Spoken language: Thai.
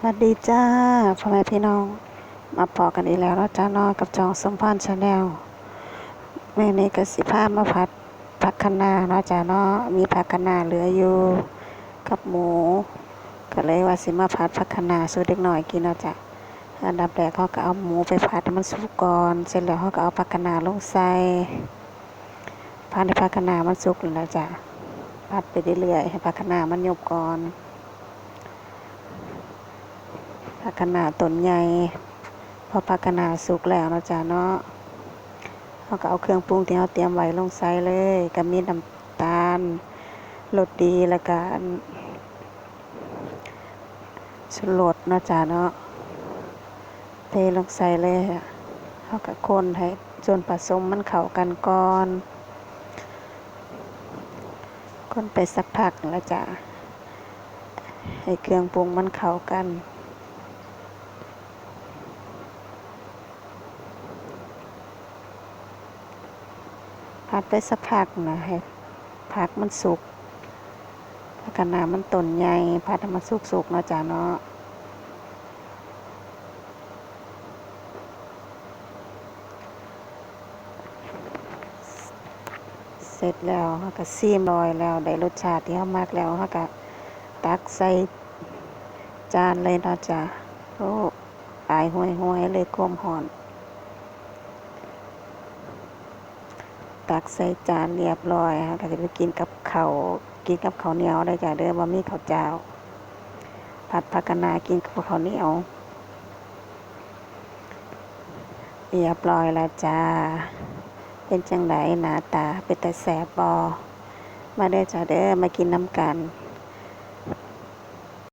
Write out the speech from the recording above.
สวัสดีจ้าพ่อแม่พี่น้อง มาพอกันอีกแล้วเนาจ้านอกับจองสมพรชาแนลแม่นี้ก็สิพามาผัดผักคะน้าเนาะจ้านาะมีผักคะน้าเหลืออยู่กับหมู ก็เลยว่าสิมาผัดผักคะน้าสู้เด็กหน่อยกินเนาะจ้ะอันดับแรกเขาก็เอาหมูไปผัดให้มันสุกก่อนเสร็จแล้วเขาก็เอาผักคะน้าลงใส่ผัดให้ผักคะน้ามันสุกแล้วนะจ้ะผัดไปเรื่อยๆให้ผักคะน้ามันยบก่อน ผักคะน้าต้นใหญ่พอผักคะน้าสุกแล้วนะจ้ะเนาะเราก็เอาเครื่องปรุงที่เราเตรียมไว้ลงใส่เลยก็มีน้ำตาลรสดีแล้วก็ชูรสนะจ้ะเนาะเทลงใส่เลยเราก็คนให้ส่วนผสมมันเข้ากันก่อน คนไปสักพักแล้วจ้ะให้เครื่องปรุงมันเข้ากัน ผัดไปสักพักนะให้ผักมันสุกผักคะน้ามันต้นใหญ่ผัดให้มันสุกๆเนาะจ้ะเนาะเสร็จแล้วเขาก็ซีมลอยแล้วได้รสชาติที่เขามากแล้วเขาก็ตักใส่จานเลยเนาะจ้ะโอ้อายห่วยๆเลยความหอน ตักใส่จานเรียบร้อยค่ะก็จะไปกินกับเขากินกับข้าวเหนียวได้จ้ะเด้อบ่มีข้าวเจ้า ผัดผักกะนากินกับข้าวเหนียวเรียบร้อยแล้วจ้า เป็นจังไดหน้าตาเป็นแต่แสบบอมาเด้อจ้ะเด้อมากินน้ำกัน